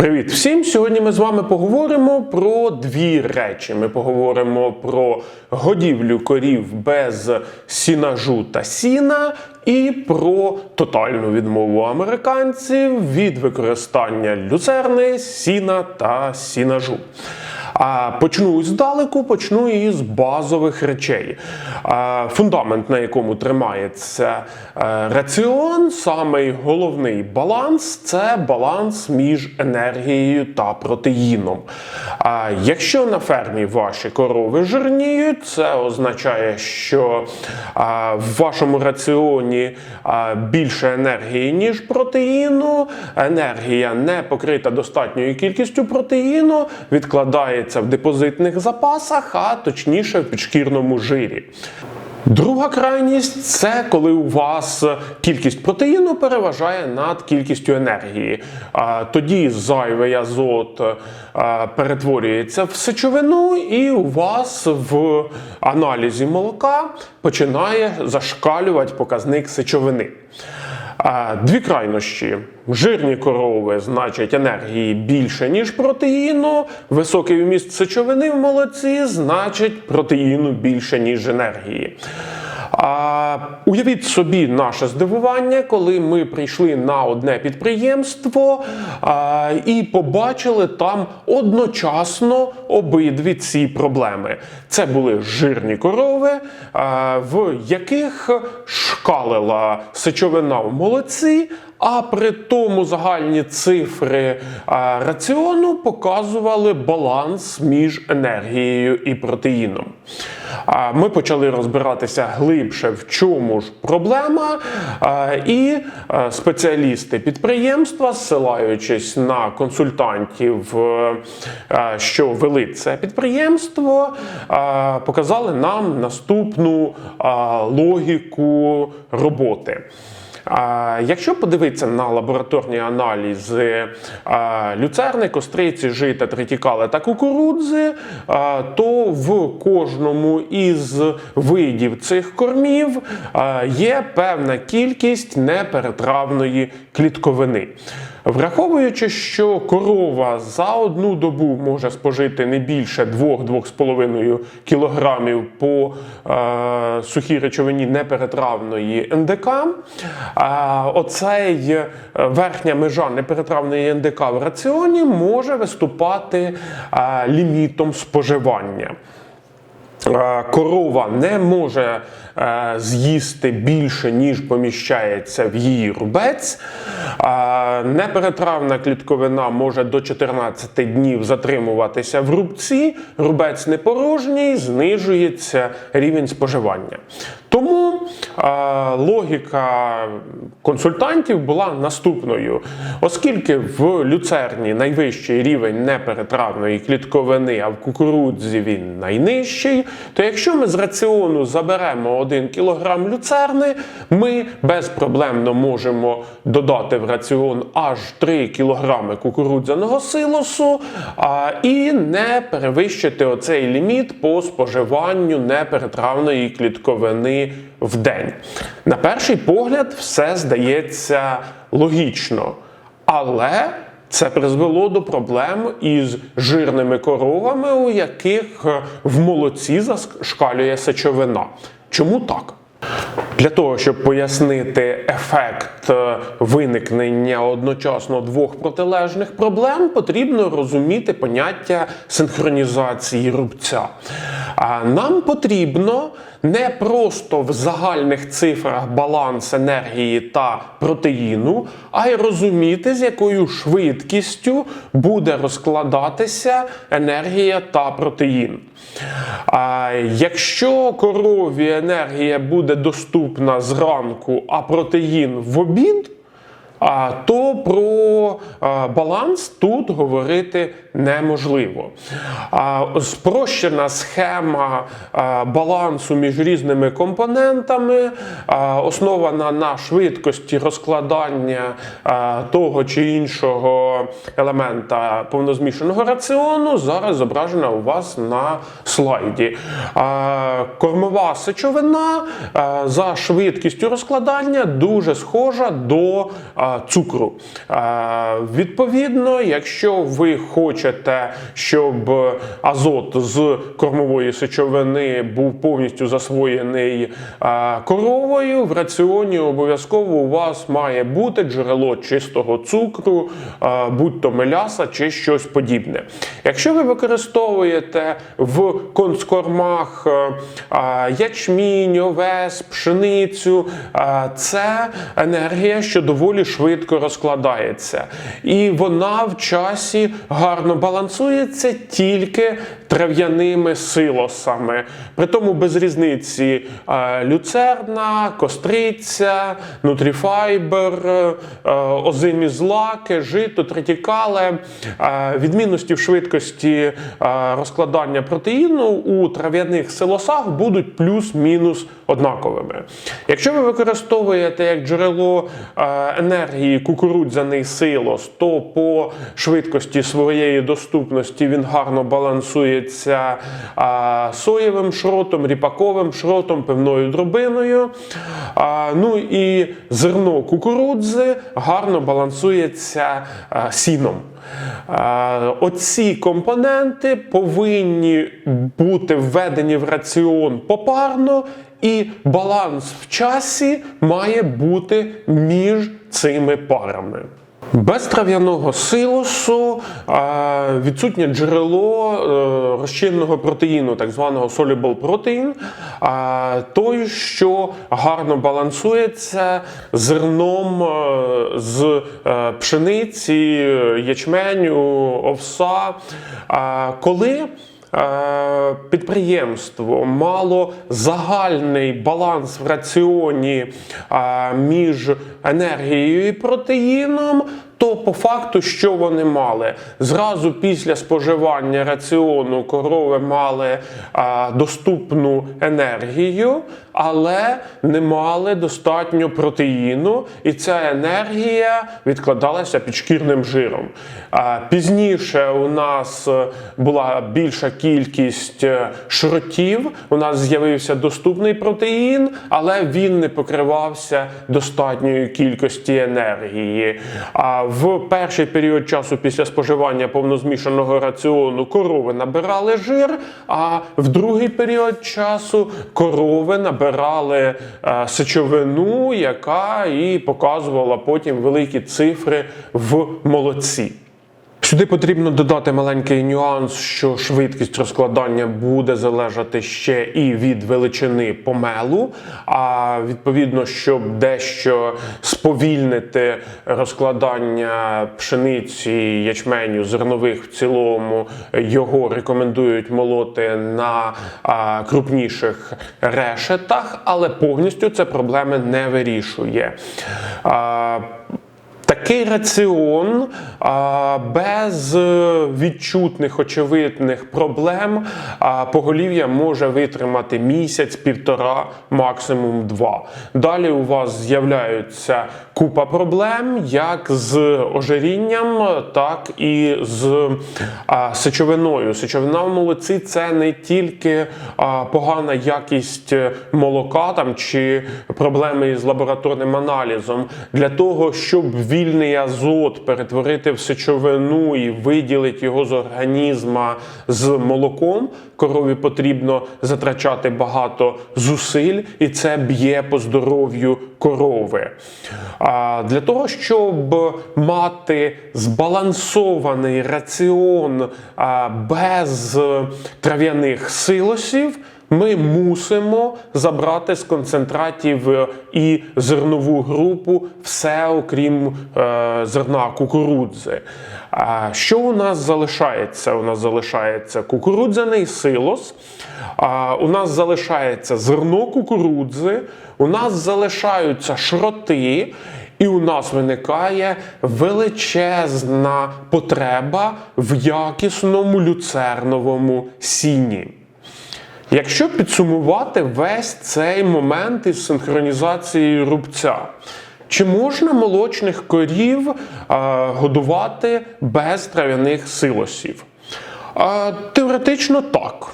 Привіт всім! Сьогодні ми з вами поговоримо про дві речі. Ми поговоримо про годівлю корів без сінажу та сіна, і про тотальну відмову американців від використання люцерни, сіна та сінажу. А почну здалеку, почну із базових речей. Фундамент, на якому тримається е, раціон, самий головний баланс це баланс між енергією та протеїном. А Якщо на фермі ваші корови жирніють, це означає, що в вашому раціоні більше енергії, ніж протеїну. Енергія не покрита достатньою кількістю протеїну, відкладається в депозитних запасах, а точніше в підшкірному жирі. Друга крайність це коли у вас кількість протеїну переважає над кількістю енергії. Тоді зайвий азот перетворюється в сечовину, і у вас в аналізі молока починає зашкалювати показник сечовини. Дві крайнощі. Жирні корови, значить, енергії більше, ніж протеїну. Високий вміст сечовини в молоці, значить, протеїну більше, ніж енергії. Уявіть собі наше здивування, коли ми прийшли на одне підприємство і побачили там одночасно обидві ці проблеми. Це були жирні корови, в яких шкалила сечовина в молоці. А при тому загальні цифри раціону показували баланс між енергією і протеїном. Ми почали розбиратися глибше, в чому ж проблема, і спеціалісти підприємства, ссилаючись на консультантів, е, що вели це підприємство, показали нам наступну логіку роботи. Якщо подивитися на лабораторні аналізи люцерни, костриці, жита, тритікали та кукурудзи, то в кожному із видів цих кормів є певна кількість неперетравної клітковини. Враховуючи, що корова за одну добу може спожити не більше 2-2,5 кг по е, сухій речовині неперетравної НДК, е, оцей е, верхня межа неперетравної НДК в раціоні може виступати е, лімітом споживання. Е, Корова не може е, з'їсти більше, ніж поміщається в її рубець. Неперетравна клітковина може до 14 днів затримуватися в рубці, рубець не порожній, знижується рівень споживання. Тому логіка консультантів була наступною: оскільки в люцерні найвищий рівень неперетравної клітковини, а в кукурудзі він найнижчий, то якщо ми з раціону заберемо 1 кг люцерни, ми безпроблемно можемо додати в раціон аж 3 кг кукурудзяного силосу а, і не перевищити оцей ліміт по споживанню неперетравної клітковини в день. На перший погляд, все здається логічно. Але це призвело до проблем із жирними коровами, у яких в молоці зашкалює сечовина. Чому так? Для того, щоб пояснити ефект е, виникнення одночасно двох протилежних проблем, потрібно розуміти поняття синхронізації рубця. А нам потрібно не просто в загальних цифрах баланс енергії та протеїну, а й розуміти, з якою швидкістю буде розкладатися енергія та протеїн. А якщо корові енергія буде доступна зранку, а протеїн в обід, то про баланс тут говорити неможливо. Спрощена схема балансу між різними компонентами, основана на швидкості розкладання того чи іншого елемента повнозмішаного раціону, зараз зображена у вас на слайді. Кормова сечовина за швидкістю розкладання дуже схожа до цукру. Відповідно, якщо ви хочете, щоб азот з кормової сечовини був повністю засвоєний коровою, в раціоні обов'язково у вас має бути джерело чистого цукру, будь-то меляса чи щось подібне. Якщо ви використовуєте в концкормах ячмінь, овес, пшеницю, це енергія, що доволі швидко розкладається. І вона в часі гарно балансується тільки трав'яними силосами. При тому без різниці е, люцерна, костриця, нутріфайбер, е, озимі злаки, жито, третікале. Е, Відмінності в швидкості е, розкладання протеїну у трав'яних силосах будуть плюс-мінус однаковими. Якщо ви використовуєте як джерело е, енергії кукурудзяний силос, то по швидкості своєї доступності він гарно балансується е, соєвим шротом, ріпаковим шротом, пивною дробиною. А, Ну і зерно кукурудзи гарно балансується е, сіном. Оці компоненти повинні бути введені в раціон попарно, і баланс в часі має бути між цими парами. Без трав'яного силосу відсутнє джерело е, розчинного протеїну, так званого soluble protein, той, що гарно балансується зерном е, з е, пшениці, ячменю, овса. Коли підприємство мало загальний баланс в раціоні е, між енергією і протеїном. То по факту, що вони мали? Зразу після споживання раціону корови мали а, доступну енергію, але не мали достатньо протеїну, і ця енергія відкладалася підшкірним жиром. Пізніше у нас е, була більша кількість е, шротів, у нас з'явився доступний протеїн, але він не покривався достатньою кількості енергії. А в перший період часу після споживання повнозмішаного раціону корови набирали жир, а в другий період часу корови набирали е, сечовину, яка і показувала потім великі цифри в молоці. Сюди потрібно додати маленький нюанс, що швидкість розкладання буде залежати ще і від величини помелу. А відповідно, щоб дещо сповільнити розкладання пшениці, ячменю, зернових в цілому, його рекомендують молоти на крупніших решетах, але повністю це проблеми не вирішує. Такий раціон без е, відчутних очевидних проблем поголів'я може витримати місяць, півтора, максимум два. Далі у вас з'являються купа проблем, як з ожирінням, так і з а, сечовиною. Сечовина в молоці це не тільки а, погана якість молока там чи проблеми із лабораторним аналізом. Для того, щоб вільний азот перетворити в сечовину і виділити його з організма з молоком, корові потрібно затрачати багато зусиль, і це б'є по здоров'ю корови. Для того, щоб мати збалансований раціон без трав'яних силосів. Ми мусимо забрати з концентратів і зернову групу все, окрім е, зерна кукурудзи. Що у нас залишається? У нас залишається кукурудзяний силос, у нас залишається зерно кукурудзи, у нас залишаються шроти. І у нас виникає величезна потреба в якісному люцерновому сіні. Якщо підсумувати весь цей момент із синхронізацією рубця, чи можна молочних корів е, годувати без трав'яних силосів? Е, теоретично так.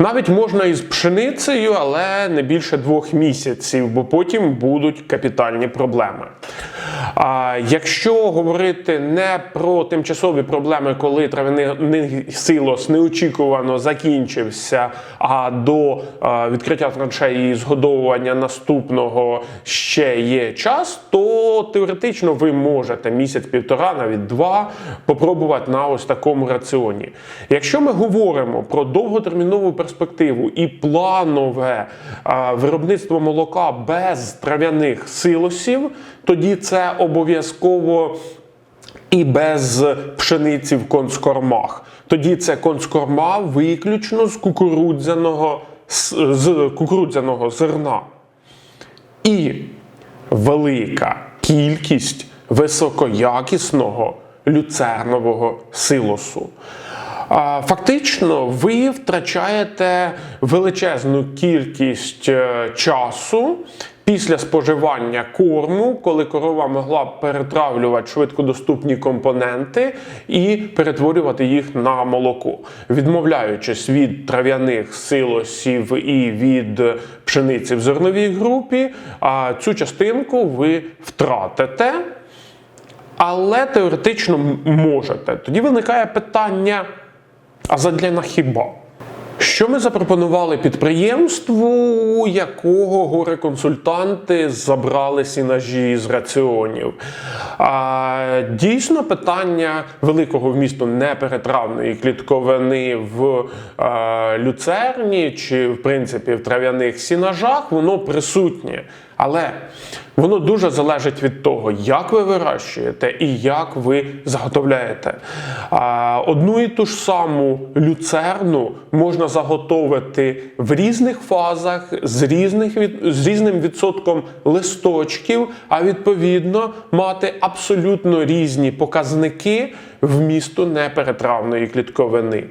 Навіть можна із пшеницею, але не більше двох місяців, бо потім будуть капітальні проблеми. А якщо говорити не про тимчасові проблеми, коли трав'яний силос неочікувано закінчився, а до відкриття траншеї і згодовування наступного ще є час, то теоретично ви можете місяць-півтора, навіть два, попробувати на ось такому раціоні. Якщо ми говоримо про довготермінову перспективу і планове виробництво молока без трав'яних силосів, тоді це обов'язково і без пшениці в концкормах. Тоді це концкорма виключно з кукурудзяного, з кукурудзяного зерна. І велика кількість високоякісного люцернового силосу. Фактично, ви втрачаєте величезну кількість е, часу після споживання корму, коли корова могла перетравлювати швидкодоступні компоненти і перетворювати їх на молоко, відмовляючись від трав'яних силосів і від пшениці в зерновій групі, цю частинку ви втратите. Але теоретично можете. Тоді виникає питання: а задля хіба? Що ми запропонували підприємству, якого горе-консультанти забрали сінажі з раціонів? А, дійсно, питання великого вмісту неперетравної клітковини в а, люцерні чи, в принципі, в трав'яних сінажах, воно присутнє. Але воно дуже залежить від того, як ви вирощуєте і як ви заготовляєте. Одну і ту ж саму люцерну можна заготовити в різних фазах з, різних з різним відсотком листочків, а відповідно мати абсолютно різні показники вмісту неперетравної клітковини.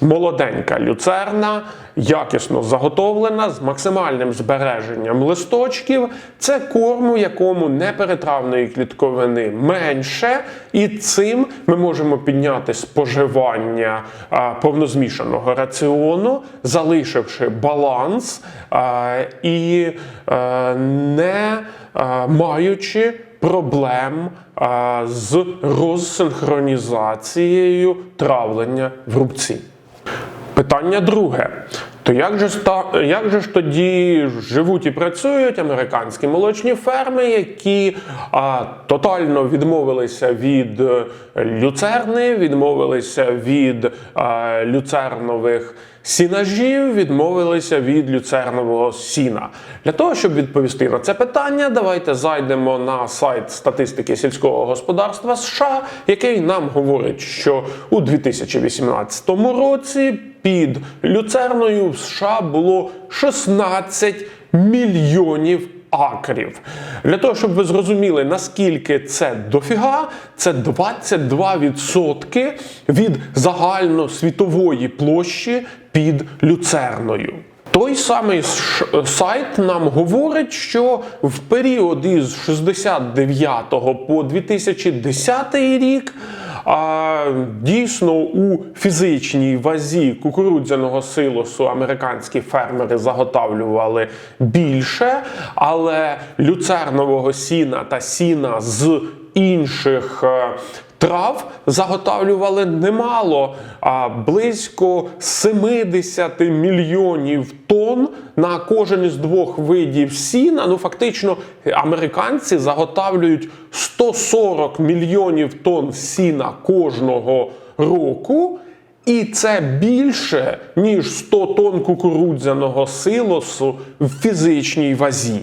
Молоденька люцерна, якісно заготовлена з максимальним збереженням листочків. Це корм, у якому неперетравної клітковини менше, і цим ми можемо підняти споживання повнозмішаного раціону, залишивши баланс і не маючи проблем а, з розсинхронізацією травлення в рубці. Питання друге. То як же, як же ж тоді живуть і працюють американські молочні ферми, які а, тотально відмовилися від е, люцерни, відмовилися від а, люцернових сінажів, відмовилися від люцернового сіна? Для того, щоб відповісти на це питання, давайте зайдемо на сайт статистики сільського господарства США, який нам говорить, що у 2018 році під люцерною в США було 16 мільйонів акрів. Для того, щоб ви зрозуміли, наскільки це дофіга, це 22% від загальносвітової площі під люцерною. Той самий сайт нам говорить, що в період із 69 по 2010 рік а, дійсно у фізичній вазі кукурудзяного силосу американські фермери заготавлювали більше, але люцернового сіна та сіна з інших. Трав заготавлювали немало, а близько 70 мільйонів тонн на кожен із двох видів сіна. Ну фактично, американці заготавлюють 140 мільйонів тонн сіна кожного року. І це більше ніж 100 тонн кукурудзяного силосу в фізичній вазі.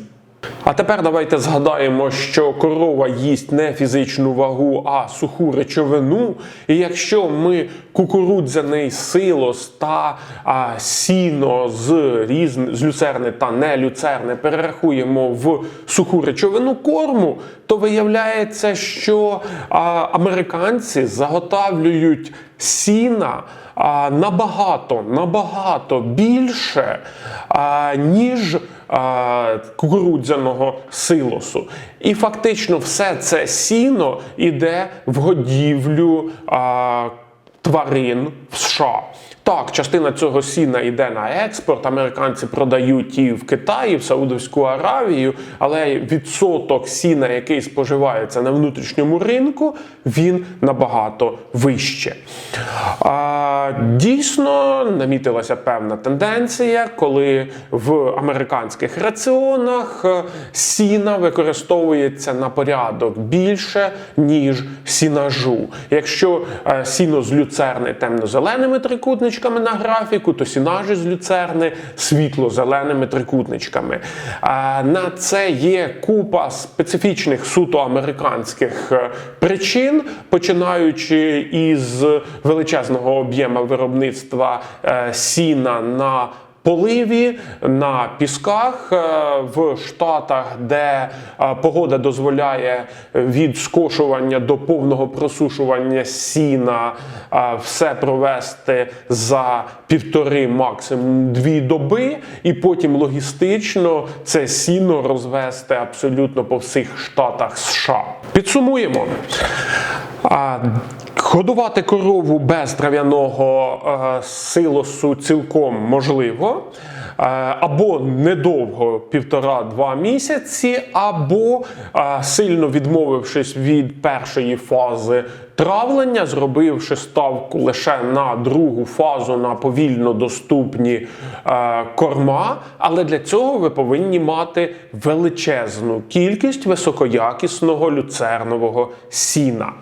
А тепер давайте згадаємо, що корова їсть не фізичну вагу, а суху речовину. І якщо ми кукурудзяний силос та а, сіно з різн... з люцерни та нелюцерни перерахуємо в суху речовину корму, то виявляється, що а, американці заготавлюють сіна а, набагато, набагато більше, а, ніж кукурудзяного силосу. І фактично все це сіно йде в годівлю а, тварин в США. Так, частина цього сіна йде на експорт. Американці продають і в Китай, і в Саудовську Аравію, але відсоток сіна, який споживається на внутрішньому ринку, він набагато вище. А, дійсно, намітилася певна тенденція, коли в американських раціонах е, сіна використовується на порядок більше, ніж сінажу. Якщо е, сіно з люцерни темно-зеленими трикутничками на графіку, то сінажі з люцерни світло-зеленими трикутничками. На це є купа специфічних суто американських е, причин, починаючи із величезного об'єму виробництва е, сіна на Поливі на пісках е, в штатах, де е, погода дозволяє від скошування до повного просушування сіна е, все провести за півтори, максимум дві доби, і потім логістично це сіно розвести абсолютно по всіх штатах США. Підсумуємо. Годувати корову без трав'яного е, силосу цілком можливо, е, або недовго півтора-два місяці, або е, сильно відмовившись від першої фази травлення, зробивши ставку лише на другу фазу на повільно доступні е, корма. Але для цього ви повинні мати величезну кількість високоякісного люцернового сіна.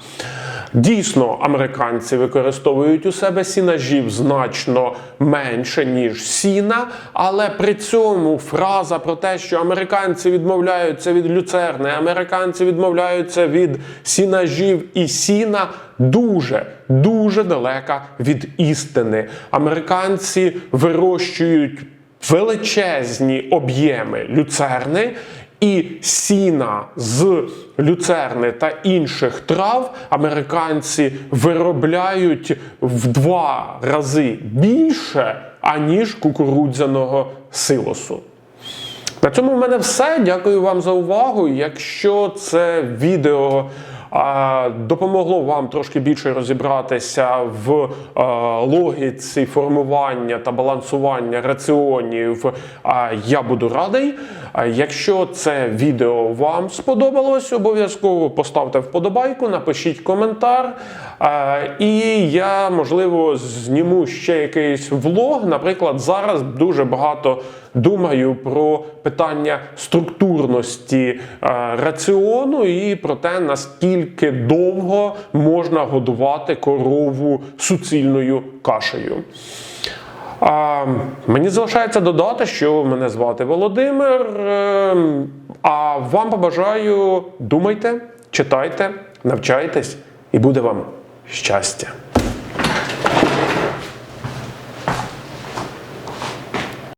Дійсно, американці використовують у себе сінажів значно менше, ніж сіна, але при цьому фраза про те, що американці відмовляються від люцерни, американці відмовляються від сінажів і сіна, дуже дуже далека від істини. Американці вирощують величезні об'єми люцерни. І сіна з люцерни та інших трав американці виробляють в два рази більше, аніж кукурудзяного силосу. На цьому в мене все. Дякую вам за увагу. Якщо це відео допомогло вам трошки більше розібратися в логіці формування та балансування раціонів, а, я буду радий. Якщо це відео вам сподобалось, обов'язково поставте вподобайку, напишіть коментар. І я, можливо, зніму ще якийсь влог. Наприклад, зараз дуже багато думаю про питання структурності раціону і про те, наскільки довго можна годувати корову суцільною кашею. А, мені залишається додати, що мене звати Володимир. е, А вам побажаю думайте, читайте, навчайтесь, і буде вам щастя.